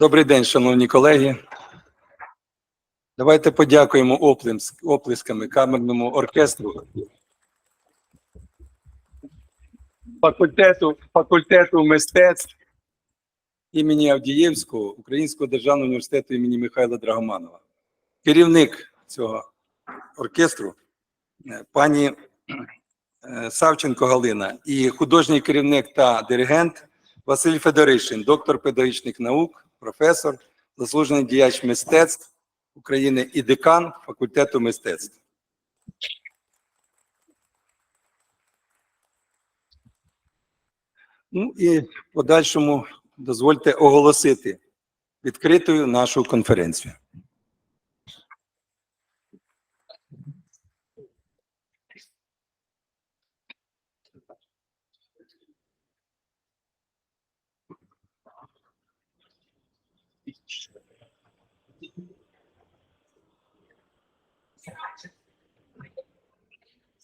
Добрий день, шановні колеги. Давайте подякуємо оплеск- оплесками камерному оркестру. Факультету, факультету мистецтв імені Авдієвського Українського державного університету імені Михайла Драгоманова. Керівник цього оркестру е, пані е, Савченко Галина і художній керівник та диригент Василь Федоришин, доктор педагогічних наук, професор, заслужений діяч мистецтв України і декан факультету мистецтв. Ну і в подальшому дозвольте оголосити відкритою нашу конференцію.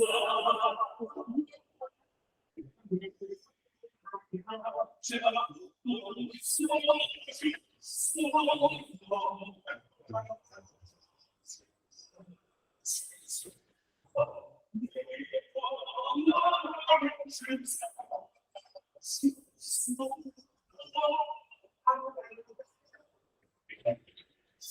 Oh,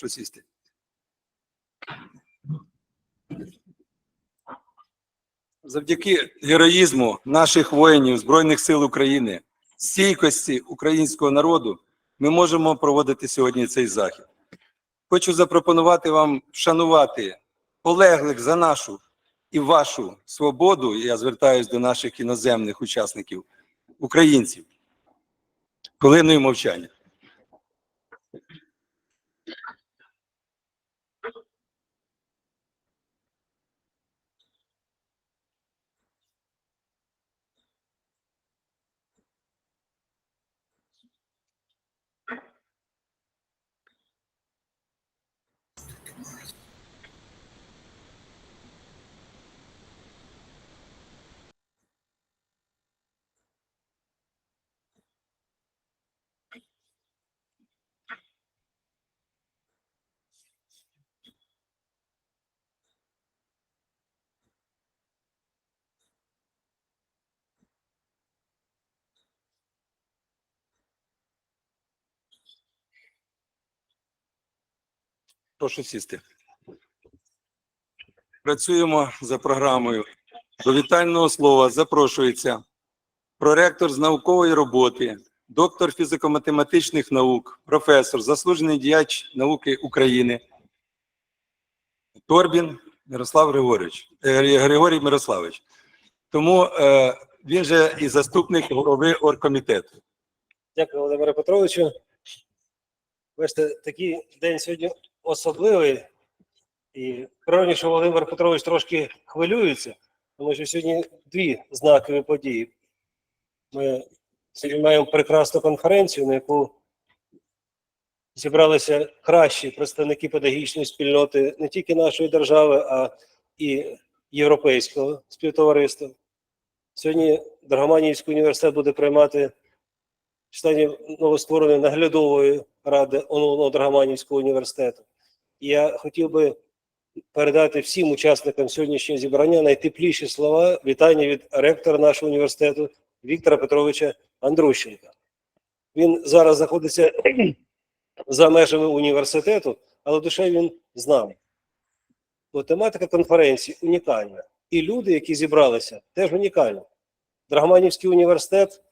Прошу сісти. Завдяки героїзму наших воїнів Збройних сил України, стійкості українського народу, ми можемо проводити сьогодні цей захід. Хочу запропонувати вам вшанувати полеглих за нашу і вашу свободу. Я звертаюся до наших іноземних учасників, українців. Хвилиною мовчання. Прошу сісти. Працюємо за програмою. До вітального слова запрошується проректор з наукової роботи, доктор фізико-математичних наук, професор, заслужений діяч науки України Торбін Мирослав Григорович, е, Григорій Мирославович. Тому е, він же і заступник голови оргкомітету. Дякую, Володимире Петровичу. Бачите, такий день сьогодні особливий. І природні, що Володимир Петрович трошки хвилюється, тому що сьогодні дві знакові події. Ми сьогодні маємо прекрасну конференцію, на яку зібралися кращі представники педагогічної спільноти не тільки нашої держави, а і європейського співтовариства. Сьогодні Драгоманівський університет буде приймати членів новоствореної наглядової ради Драгоманівського університету. Я хотів би передати всім учасникам сьогоднішнього зібрання найтепліші слова вітання від ректора нашого університету Віктора Петровича Андрущенка. Він зараз знаходиться за межами університету, але душе він з нами. Бо тематика конференції унікальна. І люди, які зібралися, теж унікальні. Драгоманівський університет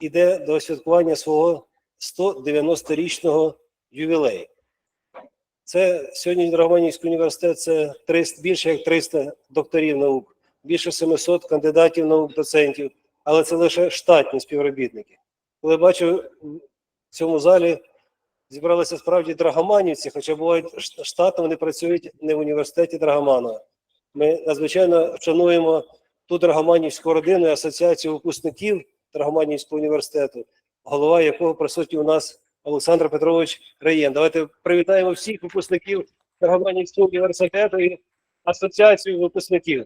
іде до святкування свого 190-річного ювілею. Це сьогодні Драгоманівський університет це 300, більше як 300 докторів наук, більше 700 кандидатів наук, доцентів, але це лише штатні співробітники. Коли бачу в цьому залі зібралися справді драгоманівці, хоча бувають ш- штатом, вони працюють не в університеті Драгоманова. Ми надзвичайно шануємо ту Драгоманівську родину і асоціацію випускників Драгоманівського університету, голова якого присутній у нас Олександр Петрович Раєн. Давайте привітаємо всіх випускників Драгоманівського університету і асоціацію випускників.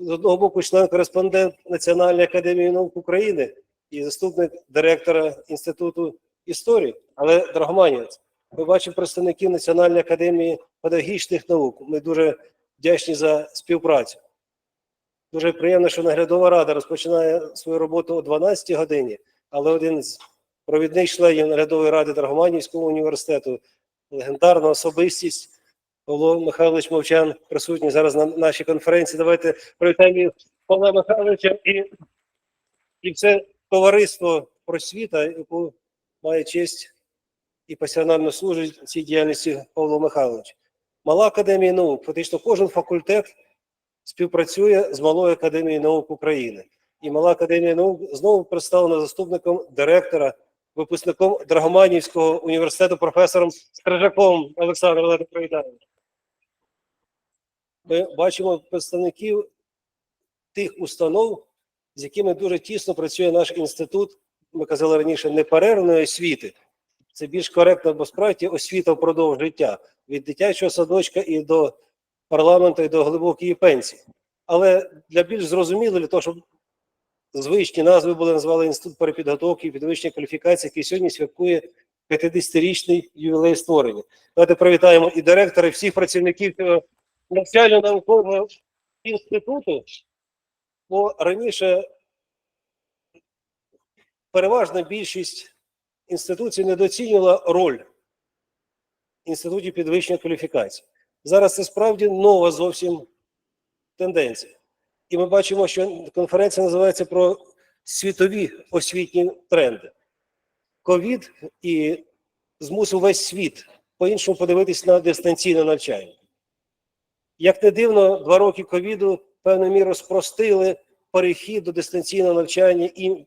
З одного боку, член-кореспондент Національної академії наук України і заступник директора Інституту історії, але Драгоманівець. Ми бачимо представників Національної академії педагогічних наук. Ми дуже вдячні за співпрацю. Дуже приємно, що наглядова рада розпочинає свою роботу о 12 годині, але один з провідних членів наглядової ради Драгоманівського університету, легендарна особистість Павло Михайлович Мовчан, присутній зараз на нашій конференції. Давайте привітаємо Павла Михайловича і, і все товариство просвіта, яку має честь і пасіонарно служить цій діяльності Павло Михайлович. Мала академія наук, фактично кожен факультет співпрацює з Малою академією наук України. І Мала академія наук знову представлена заступником директора, випускником Драгоманівського університету, професором Стражаком Олександром Олег. Ми бачимо представників тих установ, з якими дуже тісно працює наш інститут. Ми казали раніше, неперервної освіти. Це більш коректно, бо справді освіта впродовж життя від дитячого садочка і до парламенту, і до глибокої пенсії. Але для більш зрозуміло, для того, щоб звичні назви були назвали інститут перепідготовки і підвищення кваліфікації, який сьогодні святкує 50-річний ювілей створення. Давайте привітаємо і директора, і всіх працівників цього навчально-наукового інституту. Бо раніше переважна більшість інституцій недооцінювала роль інститутів підвищення кваліфікації. Зараз це справді нова зовсім тенденція. І ми бачимо, що конференція називається про світові освітні тренди. Ковід і змусив весь світ по-іншому подивитись на дистанційне навчання. Як не дивно, два роки ковіду певною мірою спростили перехід до дистанційного навчання і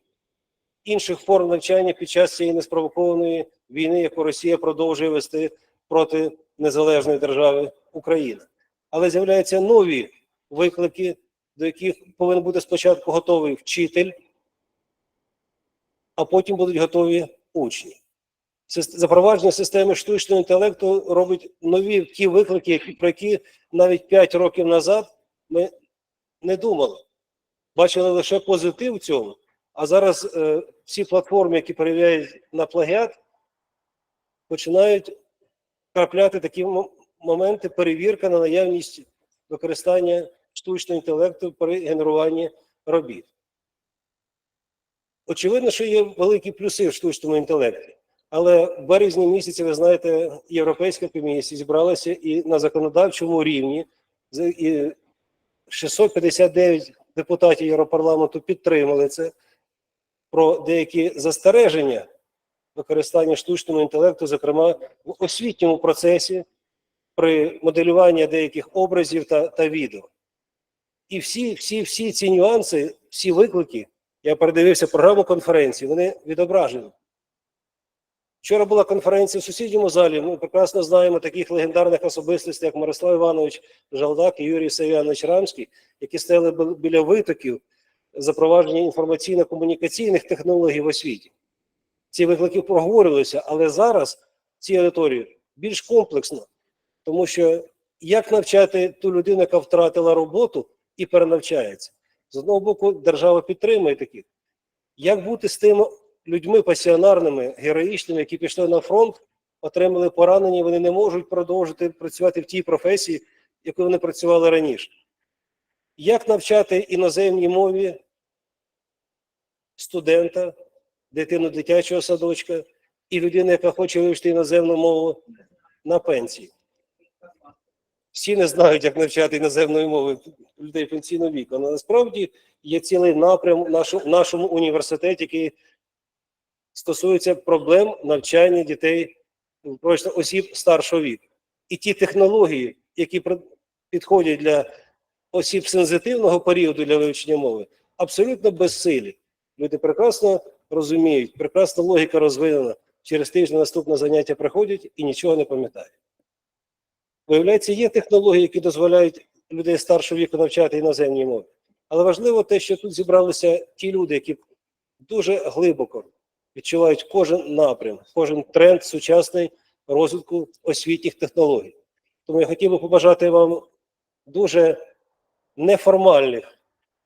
інших форм навчання під час цієї неспровокованої війни, яку Росія продовжує вести проти незалежної держави Україна. Але з'являються нові виклики, до яких повинен бути спочатку готовий вчитель, а потім будуть готові учні. Запровадження системи штучного інтелекту робить нові ті виклики, про які навіть 5 років назад ми не думали. Бачили лише позитив в цьому. А зараз е, всі платформи, які перевіряють на плагіат, починають трапляти такі моменти перевірка на наявність використання штучного інтелекту при генеруванні робіт. Очевидно, що є великі плюси в штучному інтелекті. Але в березні місяці, ви знаєте, Європейська комісія зібралася і на законодавчому рівні і 659 депутатів Європарламенту підтримали це про деякі застереження використання штучного інтелекту, зокрема в освітньому процесі при моделюванні деяких образів та, та відео. І всі, всі, всі ці нюанси, всі виклики, я передивився програму конференції, вони відображені. Вчора була конференція в сусідньому залі. Ми прекрасно знаємо таких легендарних особистостей, як Мирослав Іванович Жалдак і Юрій Савянович Рамський, які стояли біля витоків запровадження інформаційно-комунікаційних технологій в освіті. Ці виклики проговорювалися, але зараз ці аудиторії більш комплексно, тому що як навчати ту людину, яка втратила роботу і перенавчається? З одного боку, держава підтримує таких. Як бути з тими людьми пасіонарними, героїчними, які пішли на фронт отримали поранення, вони не можуть продовжити працювати в тій професії, яку вони працювали раніше. Як навчати іноземній мові студента, дитину дитячого садочка і людину, яка хоче вивчити іноземну мову на пенсії? Всі не знають, як навчати іноземної мови людей пенсійного віку. Але насправді є цілий напрям в нашому університеті, який стосується проблем навчання дітей, осіб старшого віку. І ті технології, які підходять для осіб сензитивного періоду для вивчення мови, абсолютно безсилі. Люди прекрасно розуміють, прекрасна логіка розвинена. Через тиждень наступне заняття приходять і нічого не пам'ятають. Виявляється, є технології, які дозволяють людей старшого віку навчати іноземній мові. Але важливо те, що тут зібралися ті люди, які дуже глибоко відчувають кожен напрям, кожен тренд сучасний розвитку освітніх технологій. Тому я хотів би побажати вам дуже неформальних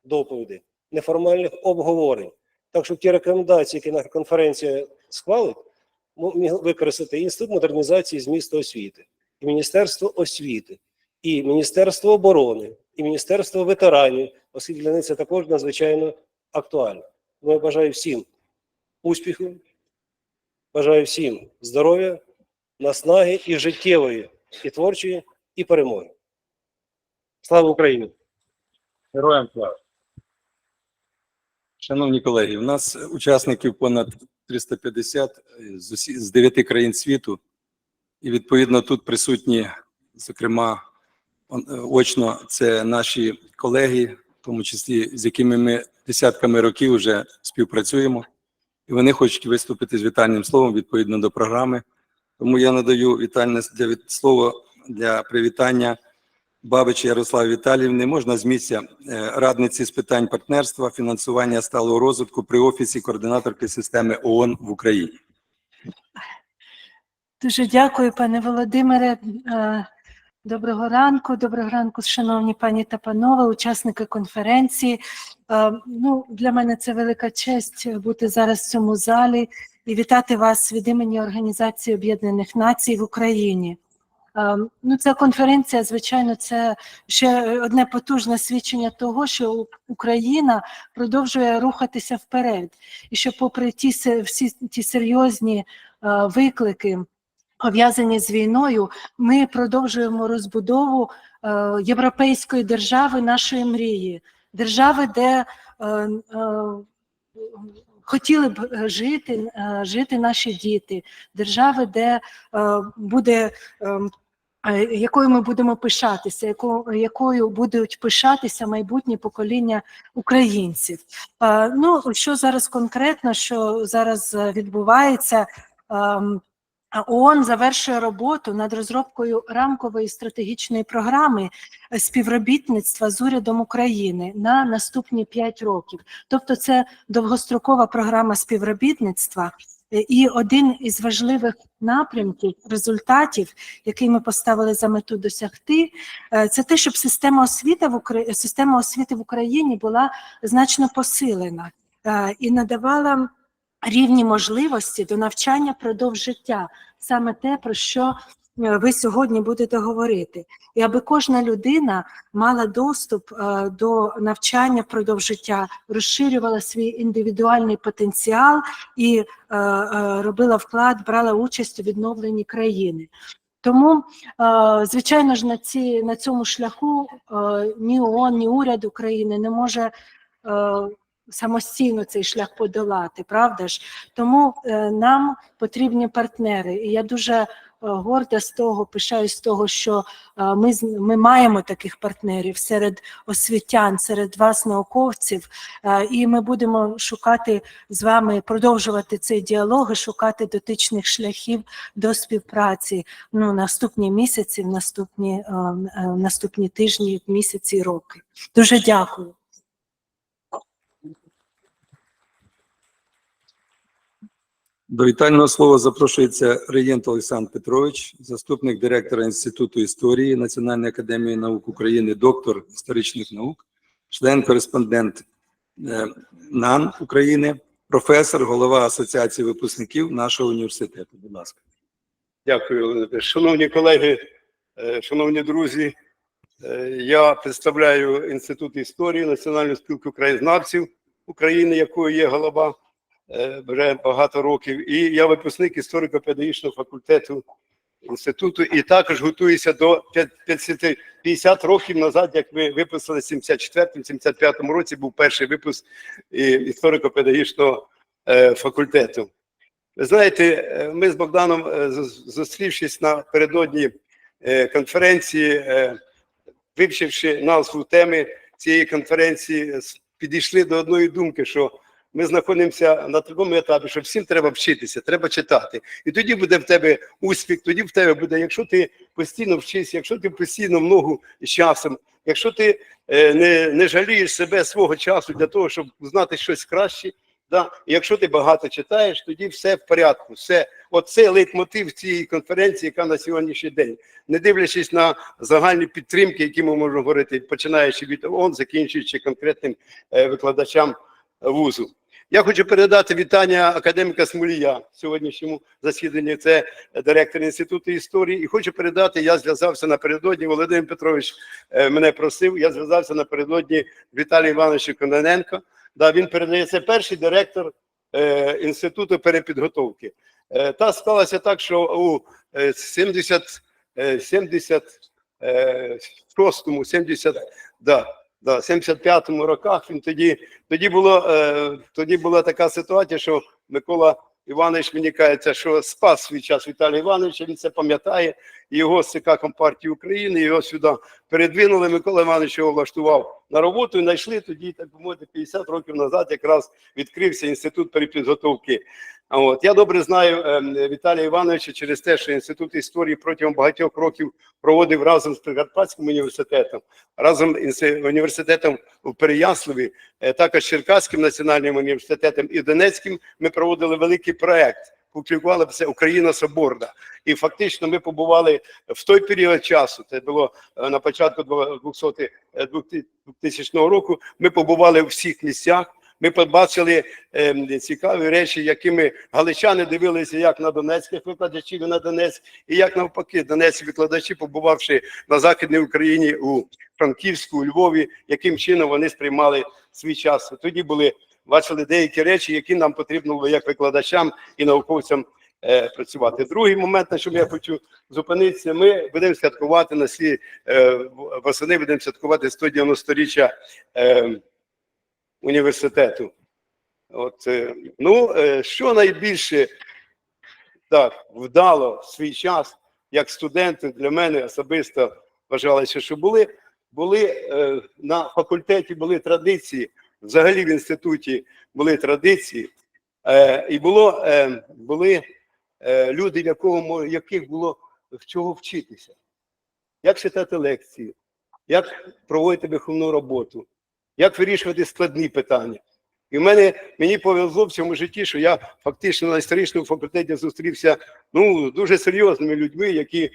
доповідей, неформальних обговорень. Так, щоб ті рекомендації, які наша конференція схвалить, ми використати Інститут модернізації змісту освіти, і Міністерство освіти, і Міністерство оборони, і Міністерство ветеранів, оскільки для них це також надзвичайно актуально. Тому я бажаю всім успіху, бажаю всім здоров'я, наснаги і життєвої, і творчої, і перемоги. Слава Україні! Героям слава. Шановні колеги, у нас учасників понад 350 з, усі, з 9 країн світу, і відповідно тут присутні, зокрема, е, очно, це наші колеги, в тому числі з якими ми десятками років вже співпрацюємо, і вони хочуть виступити з вітальним словом відповідно до програми. Тому я надаю вітальне для слово для привітання Бабич Ярослав Віталіївни можна з місця е, радниці з питань партнерства, фінансування сталого розвитку при офісі координаторки системи ООН в Україні. Дуже дякую, пане Володимире. Е, Доброго ранку, доброго ранку, шановні пані та панове, учасники конференції. Е, Ну, для мене це велика честь бути зараз в цьому залі і вітати вас від імені Організації Об'єднаних Націй в Україні. Е, Ну, ця конференція, звичайно, це ще одне потужне свідчення того, що Україна продовжує рухатися вперед, і що, попри ті всі ті серйозні виклики, пов'язані з війною, ми продовжуємо розбудову е, європейської держави, нашої мрії, держави, де е, е, хотіли б жити, жити наші діти, держави, де буде. Якою ми будемо пишатися, яко- якою будуть пишатися майбутні покоління українців? Ну що зараз конкретно, що зараз відбувається? ООН завершує роботу над розробкою рамкової стратегічної програми співробітництва з урядом України на наступні 5 років. Тобто, це довгострокова програма співробітництва. Е, І один із важливих напрямків, результатів, який ми поставили за мету досягти, е, це те, щоб система освіти в система освіти в Україні була значно посилена е, і надавала рівні можливості до навчання продовж життя, саме те, про що е, ви сьогодні будете говорити. І аби кожна людина мала доступ е, до навчання впродовж життя, розширювала свій індивідуальний потенціал і е, робила вклад, брала участь у відновленні країни. Тому, звичайно ж, на, ці, на цьому шляху ні ООН, ні уряд України не може самостійно цей шлях подолати, правда ж? Тому е, нам потрібні партнери. І я дуже е, горда з того, пишаюсь з того, що е, ми, ми маємо таких партнерів серед освітян, серед вас, науковців, і ми будемо шукати з вами, продовжувати цей діалог і шукати дотичних шляхів до співпраці ну, наступні місяці, наступні, наступні тижні, місяці роки. Дуже дякую. До вітального слова запрошується Реєнт Олександр Петрович, заступник директора Інституту історії Національної академії наук України, доктор історичних наук, член-кореспондент е, НАН України, професор, голова Асоціації випускників нашого університету. Будь ласка. Дякую, Шановні колеги, е, шановні друзі, е, я представляю Інститут історії Національної спілки краєзнавців України, якою є голова вже багато років. І я випускник історико-педагогічного факультету інституту і також готуюся до 50, 50 років назад, як ми виписали в 74-75 році, був перший випуск історико-педагогічного е, факультету. Ви знаєте, е, ми з Богданом, е, зустрівшись напередодні конференції, вивчивши назву теми цієї конференції, підійшли до одної думки, що ми знаходимося на такому етапі, що всім треба вчитися, треба читати. І тоді буде в тебе успіх, тоді в тебе буде, якщо ти постійно вчишся, якщо ти постійно много з часом, якщо ти е, не, не жалієш себе свого часу для того, щоб знати щось краще, Да? І якщо ти багато читаєш, тоді все в порядку. Все. Оце лейтмотив цієї конференції, яка на сьогоднішній день, не дивлячись на загальні підтримки, які ми можемо говорити, починаючи від ООН, закінчуючи конкретним е, викладачам вузу. Я хочу передати вітання академіка Смолія сьогоднішньому засіданні. Це директор інституту історії. І хочу передати. Я зв'язався напередодні. Володимир Петрович е, мене просив. Я зв'язався напередодні Віталію Івановичу Кононенко. Да, він передає це перший директор е, інституту перепідготовки. Е, та склалося так, що у е, 70, е, 70 е, шостому, 70, да, да, 75-му роках він тоді, тоді було, е, тоді була така ситуація, що Микола Іванович мені кається, що спас свій час Віталій Іванович, він це пам'ятає, його з ЦК Компартії України, його сюди передвинули. Микола Іванович його влаштував на роботу і знайшли тоді, так би мовити, 50 років назад якраз відкрився інститут перепідготовки. От я добре знаю ем, Віталія Івановича через те, що інститут історії протягом багатьох років проводив разом з Прикарпатським університетом, разом із університетом у Переяславі, е, також Черкаським національним університетом і Донецьким. Ми проводили великий проект. Публікували це Україна Соборна, і фактично ми побували в той період часу. Це було е, на початку 200 е, 2000 року. Ми побували у всіх місцях. Ми побачили ем, цікаві речі, якими галичани дивилися як на донецьких викладачів на Донецьк, і як навпаки, донецькі викладачі, побувавши на західній Україні у Франківську, у Львові, яким чином вони сприймали свій час. Тоді були бачили деякі речі, які нам потрібно було як викладачам і науковцям е, працювати. Другий момент, на чому я хочу зупинитися, ми будемо святкувати на свій е, восени, будемо святкувати 190-річчя е, університету. От, е, ну, е, що найбільше так вдало в свій час, як студенти для мене особисто вважалося, що були, були е, на факультеті були традиції, взагалі в інституті були традиції, і було, були люди, якого, яких було в чого вчитися, як читати лекції, як проводити виховну роботу, як вирішувати складні питання. І в мене мені повезло в цьому житті, що я фактично на історичному факультеті зустрівся ну дуже серйозними людьми, які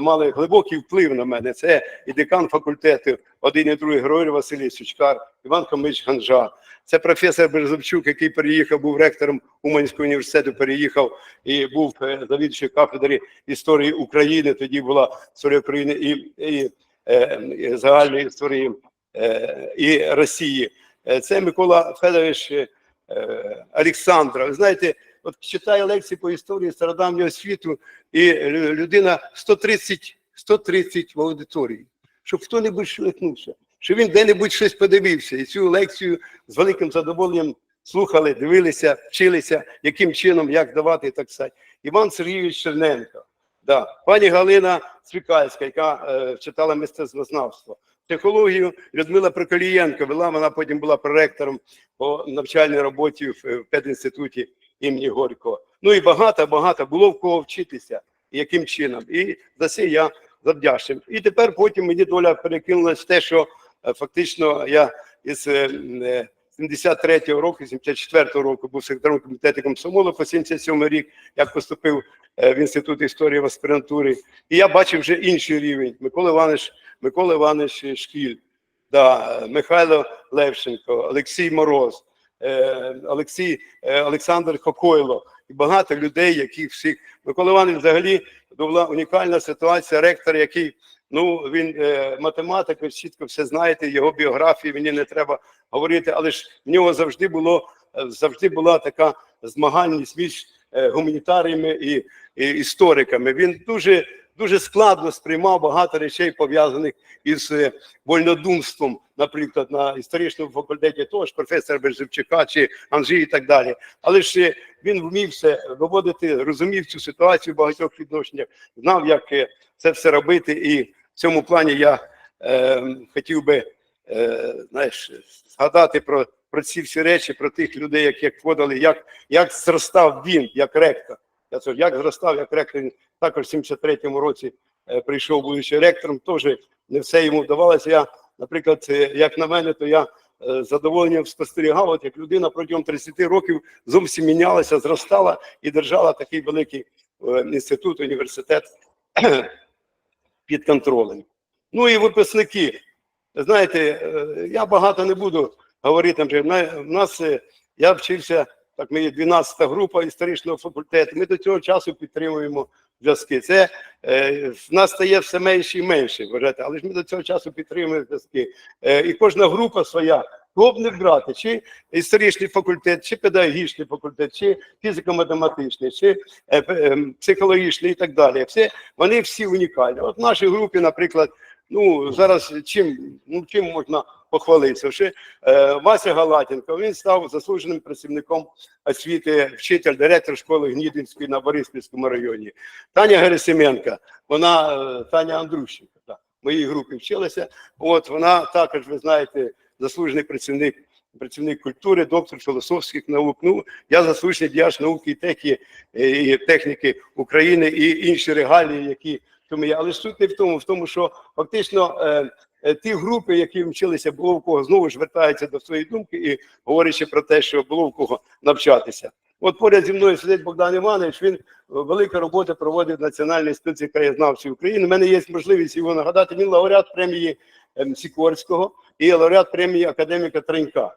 мали глибокий вплив на мене. Це і декан факультету, один і другий Григорій Василій Сучкар, Іван Комич Ганжа. Це професор Березовчук, який переїхав, був ректором Уманського університету, переїхав і був е, завідувачем кафедри історії України. Тоді була історія України і, і, е, і загальної історії і Росії. Е, Це Микола Федорович е, Олександра. Ви знаєте, от читає лекції по історії стародавнього світу, і людина 130, 130 в аудиторії, щоб хто-небудь шлихнувся, щоб він де-небудь щось подивився. І цю лекцію з великим задоволенням слухали, дивилися, вчилися, яким чином, як давати, так сказати. Іван Сергійович Черненко, да. пані Галина Цвікальська, яка е, читала мистецтвознавство. Психологію Людмила Проколієнко вела, вона потім була проректором по навчальній роботі в, в педінституті імені Горького. Ну і багато, багато було в кого вчитися, яким чином. І за це я завдячний. І тепер потім мені доля перекинулась в те, що е, фактично я із е, е, 73-го року, 74-го року був секретарем комітету комсомолу по 77 рік, я поступив е, в інститут історії в аспірантурі. І я бачив вже інший рівень. Микола Іванович, Микола Іванович Шкіль, да, Михайло Левченко, Олексій Мороз, е, Олексій, е, Олександр Хокойло. і багато людей, яких всіх. Микола Іванович взагалі була унікальна ситуація. Ректор, який ну він е, математик, ви чітко все знаєте, його біографії мені не треба говорити, але ж в нього завжди було завжди була така змагальність між е, гуманітаріями і, і істориками. Він дуже дуже складно сприймав багато речей пов'язаних із е, вольнодумством, наприклад, на історичному факультеті того ж професора Бережевчука чи Анжі і так далі. Але ж е, він вмів все виводити, розумів цю ситуацію в багатьох відношеннях, знав, як е, це все робити. І в цьому плані я е, хотів би е, знаєш, згадати про, про ці всі речі, про тих людей, які входили, як, як зростав він як ректор. Я це, як зростав як ректор, також в 73-му році е, прийшов будучи ректором, теж не все йому вдавалося. Я, наприклад, е, як на мене, то я е, задоволенням спостерігав, от як людина протягом 30 років зовсім мінялася, зростала і держала такий великий інститут, університет під контролем. Ну і випускники. Знаєте, я багато не буду говорити. В нас я вчився, так ми є 12-та група історичного факультету. Ми до цього часу підтримуємо зв'язки. Це е, в нас стає все менше і менше, вважаєте, але ж ми до цього часу підтримуємо зв'язки. Е, і кожна група своя. Кого б не брати, чи історичний факультет, чи педагогічний факультет, чи фізико-математичний, чи е, ем, психологічний і так далі. Все, вони всі унікальні. От в нашій групі, наприклад, ну зараз чим, ну, чим можна похвалитися? Ще, е, Вася Галатенко, він став заслуженим працівником освіти, вчитель, директор школи Гнідинської на Бориспільському районі. Таня Герасименко, вона е, Таня Андрущенко, так, в моїй групі вчилася. От вона також, ви знаєте, заслужений працівник. Працівник культури, доктор філософських наук. Ну я заслужений діяч науки і техніки, і техніки України і інші регалії, які тому є. Але суть не в тому, в тому, що фактично е, е, ті групи, які вчилися, було в кого знову ж вертаються до своєї думки і говорячи про те, що було в кого навчатися. От поряд зі мною сидить Богдан Іванович. Він е, велика робота проводить в Національній інституції краєзнавців України. У мене є можливість його нагадати. Він лауреат премії ем, Сікорського і лауреат премії академіка Тренька.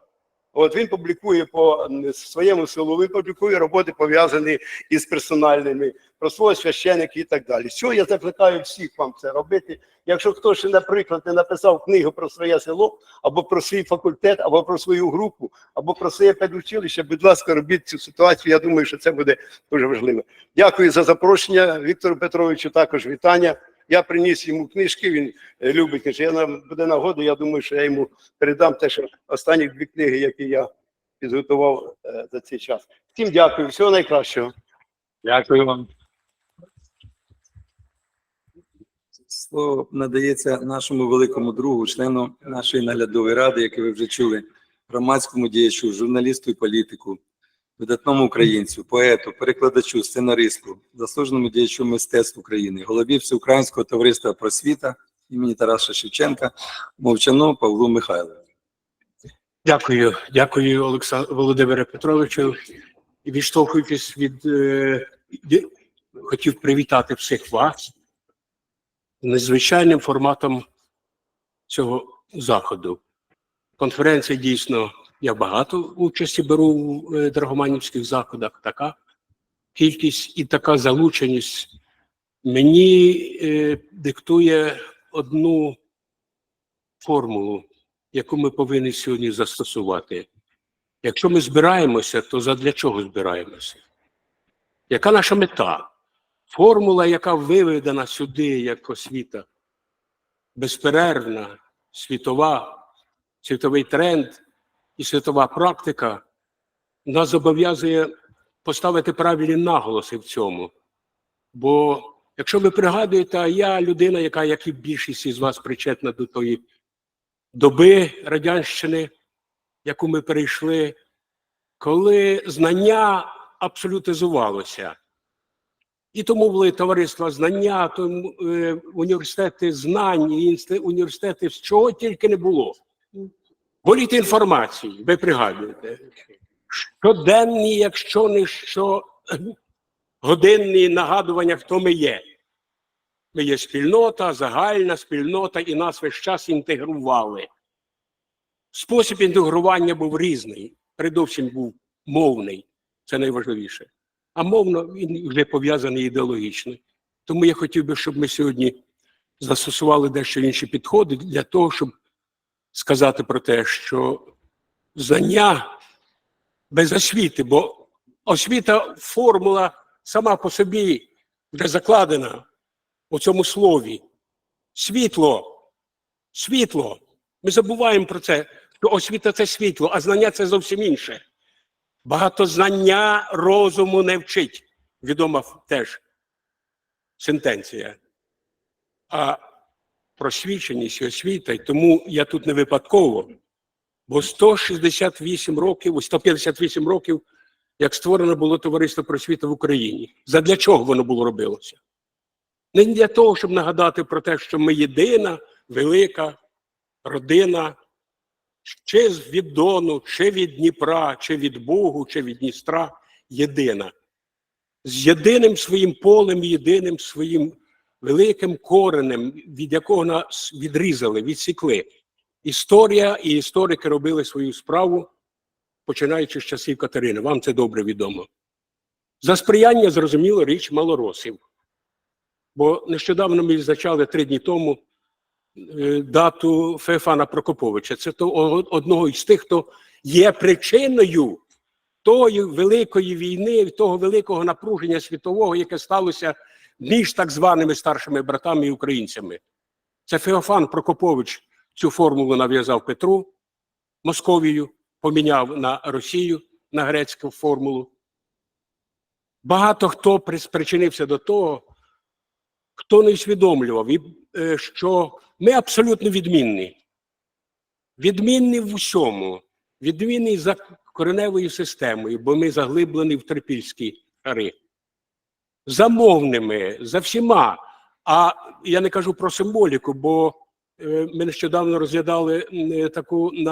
От він публікує по своєму селу, він публікує роботи пов'язані із персональними, про свого священика і так далі. Що я закликаю всіх вам це робити. Якщо хтось ще, наприклад, не написав книгу про своє село, або про свій факультет, або про свою групу, або про своє педучилище, будь ласка, робіть цю ситуацію. Я думаю, що це буде дуже важливо. Дякую за запрошення. Віктору Петровичу також вітання. Я приніс йому книжки, він е, любить книжки. Я буде нагода, я думаю, що я йому передам те, що останні дві книги, які я підготував е, за цей час. Всім дякую, всього найкращого. Дякую вам. Слово надається нашому великому другу, члену нашої наглядової ради, який ви вже чули, громадському діячу, журналісту і політику, видатному українцю, поету, перекладачу, сценаристу, заслуженому діячу мистецтв України, голові Всеукраїнського товариства просвіта імені Тараса Шевченка, мовчану Павлу Михайловичу. Дякую, дякую, Олександру Володимире Петровичу. Відштовхуючись від е, хотів привітати всіх вас незвичайним форматом цього заходу. Конференція дійсно я багато участі беру в е, драгоманівських заходах. Така кількість і така залученість мені е, диктує одну формулу яку ми повинні сьогодні застосувати. Якщо ми збираємося, то задля чого збираємося? Яка наша мета? Формула, яка виведена сюди як освіта, безперервна, світова, світовий тренд і світова практика, нас зобов'язує поставити правильні наголоси в цьому. Бо якщо ви пригадуєте, а я людина, яка, як і більшість із вас, причетна до тої доби радянщини, яку ми перейшли, коли знання абсолютизувалося. І тому були товариства знання, тому е, університети знань, і інсти- університети чого тільки не було. Воліти інформації, ви пригадуєте. Щоденні, якщо не що годинні нагадування, хто ми є. Ми є спільнота, загальна спільнота, і нас весь час інтегрували. Спосіб інтегрування був різний, передовсім був мовний, це найважливіше. а мовно він вже пов'язаний ідеологічно. Тому я хотів би, щоб ми сьогодні застосували дещо інші підходи для того, щоб сказати про те, що знання без освіти, бо освіта формула сама по собі вже закладена у цьому слові. Світло, світло. Ми забуваємо про це, що освіта це світло, а знання це зовсім інше. Багато знання розуму не вчить. Відома теж сентенція. А просвіченість освіта, і тому я тут не випадково, бо 168 років, 158 років, як створено було товариство просвіти в Україні. Задля чого воно було робилося? Не для того, щоб нагадати про те, що ми єдина, велика родина, чи від Дону, чи від Дніпра, чи від Богу, чи від Дністра єдина. З єдиним своїм полем, єдиним своїм великим коренем, від якого нас відрізали, відсікли. Історія і історики робили свою справу, починаючи з часів Катерини. Вам це добре відомо. За сприяння, зрозуміло, річ малоросів. Бо нещодавно ми відзначали три дні тому е, дату Феофана Прокоповича. Це то одного із тих, хто є причиною тої великої війни, того великого напруження світового, яке сталося між так званими старшими братами і українцями. Це Феофан Прокопович цю формулу нав'язав Петру Московію, поміняв на Росію на грецьку формулу. Багато хто при- спричинився до того, хто не усвідомлював, е, що ми абсолютно відмінні. Відмінні в усьому, відмінні за кореневою системою, бо ми заглиблені в трипільські шари. Замовними, за всіма. А я не кажу про символіку, бо е, ми нещодавно розглядали е, таку